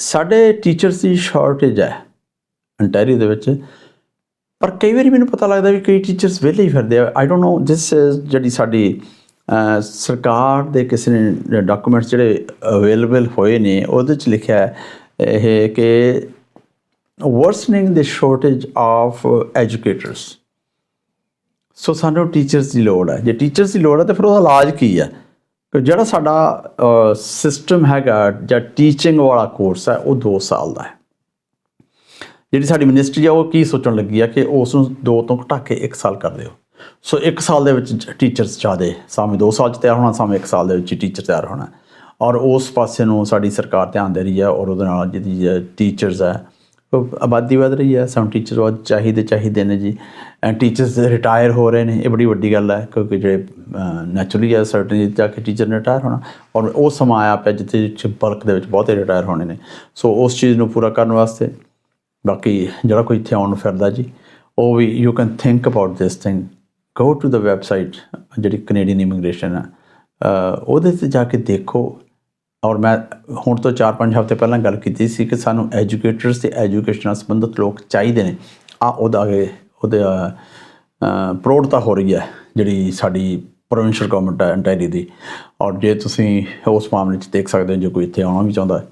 ਸਾਡੇ ਟੀਚਰਸ ਦੀ ਸ਼ਾਰਟੇਜ ਹੈ ਅੰਟੈਰੀਓ ਦੇ ਵਿੱਚ। ਪਰ ਕਈ ਵਾਰੀ ਮੈਨੂੰ ਪਤਾ ਲੱਗਦਾ ਵੀ ਕਈ ਟੀਚਰਸ ਵਿਹਲੇ ਹੀ ਫਿਰਦੇ ਆ। ਆਈ ਡੋਨਟ ਨੋ ਦਿਸ ਜਿਹੜੀ ਸਾਡੀ ਸਰਕਾਰ ਦੇ ਕਿਸੇ ਨੇ ਡਾਕੂਮੈਂਟਸ ਜਿਹੜੇ ਅਵੇਲੇਬਲ ਹੋਏ ਨੇ, ਉਹਦੇ ਚ ਲਿਖਿਆ ਇਹ ਕਿ ਵਰਸਨਿੰਗ ਦੀ shortage ਆਫ ਐਜੂਕੇਟਰਸ ਸੋ ਸਾਨੂੰ ਟੀਚਰਸ ਦੀ ਲੋੜ ਹੈ। ਜੇ ਟੀਚਰਸ ਦੀ ਲੋੜ ਹੈ ਤਾਂ ਫਿਰ ਉਹਦਾ ਇਲਾਜ ਕੀ ਹੈ? ਜਿਹੜਾ ਸਾਡਾ ਸਿਸਟਮ ਹੈਗਾ ਜਾਂ ਟੀਚਿੰਗ ਵਾਲਾ ਕੋਰਸ ਹੈ, ਉਹ 2 ਸਾਲ ਦਾ ਹੈ। ਜਿਹੜੀ ਸਾਡੀ ਮਿਨਿਸਟਰੀ ਆ, ਉਹ ਕੀ ਸੋਚਣ ਲੱਗੀ ਆ ਕਿ ਉਸ ਨੂੰ 2 ਤੋਂ ਘਟਾ ਕੇ 1 ਸਾਲ ਕਰ ਦਿਓ। ਸੋ 1 ਸਾਲ ਦੇ ਵਿੱਚ ਟੀਚਰਸ ਜ਼ਿਆਦੇ ਸਾਵੇਂ 2 ਸਾਲ ਚ ਤਿਆਰ ਹੋਣਾ ਸਾਵੇਂ 1 ਸਾਲ ਦੇ ਵਿੱਚ ਟੀਚਰ ਤਿਆਰ ਹੋਣਾ। ਔਰ ਉਸ ਪਾਸੇ ਨੂੰ ਸਾਡੀ ਸਰਕਾਰ ਧਿਆਨ ਦੇ ਰਹੀ ਹੈ ਔਰ ਉਹਦੇ ਨਾਲ ਜਿਹੜੀ ਟੀਚਰਸ ਹੈ ਆਬਾਦੀ ਵਧ ਰਹੀ ਹੈ, ਸਾਨੂੰ ਟੀਚਰ ਵੱਧ ਚਾਹੀਦੇ ਚਾਹੀਦੇ ਨੇ ਜੀ। ਐਂਡ ਟੀਚਰਸ ਰਿਟਾਇਰ ਹੋ ਰਹੇ ਨੇ, ਇਹ ਬੜੀ ਵੱਡੀ ਗੱਲ ਹੈ, ਕਿਉਂਕਿ ਜਿਹੜੇ ਨੈਚੁਰਲੀ ਹੈ ਸਰਟਨਲੀ ਜਾ ਕੇ ਟੀਚਰ ਨੇ ਰਿਟਾਇਰ ਹੋਣਾ, ਔਰ ਉਹ ਸਮਾਂ ਆਇਆ ਪਿਆ ਜਿੱਥੇ ਬਲਕ ਦੇ ਵਿੱਚ ਬਹੁਤੇ ਰਿਟਾਇਰ ਹੋਣੇ ਨੇ। ਸੋ ਉਸ ਚੀਜ਼ ਨੂੰ ਪੂਰਾ ਕਰਨ ਵਾਸਤੇ, ਬਾਕੀ ਜਿਹੜਾ ਕੋਈ ਇੱਥੇ ਆਉਣ ਨੂੰ ਫਿਰਦਾ ਜੀ, ਉਹ ਵੀ you can think about this thing go to the website ਜਿਹੜੀ ਕੈਨੇਡੀਅਨ ਇਮੀਗ੍ਰੇਸ਼ਨ ਹੈ ਉਹਦੇ ਤੇ ਜਾ ਕੇ ਦੇਖੋ ਔਰ ਮੈਂ ਹੁਣ ਤੋਂ 4-5 ਹਫ਼ਤੇ ਪਹਿਲਾਂ ਗੱਲ ਕੀਤੀ ਸੀ ਕਿ ਸਾਨੂੰ ਐਜੂਕੇਟਰਸ ਤੇ ਐਜੂਕੇਸ਼ਨ ਨਾਲ ਸੰਬੰਧਿਤ ਲੋਕ ਚਾਹੀਦੇ ਨੇ। ਆ ਉਹਦਾ ਅੱਗੇ ਉਹਦੇ ਪ੍ਰੋੜਤਾ ਹੋ ਰਹੀ ਹੈ ਜਿਹੜੀ ਸਾਡੀ ਪ੍ਰੋਵਿੰਸ਼ੀਅਲ ਗਵਰਨਮੈਂਟ ਹੈ ਅੰਟੈਰੀ ਦੀ। ਔਰ ਜੇ ਤੁਸੀਂ ਉਸ ਮਾਮਲੇ 'ਚ ਦੇਖ ਸਕਦੇ ਹੋ, ਜੇ ਕੋਈ ਇੱਥੇ ਆਉਣਾ ਵੀ ਚਾਹੁੰਦਾ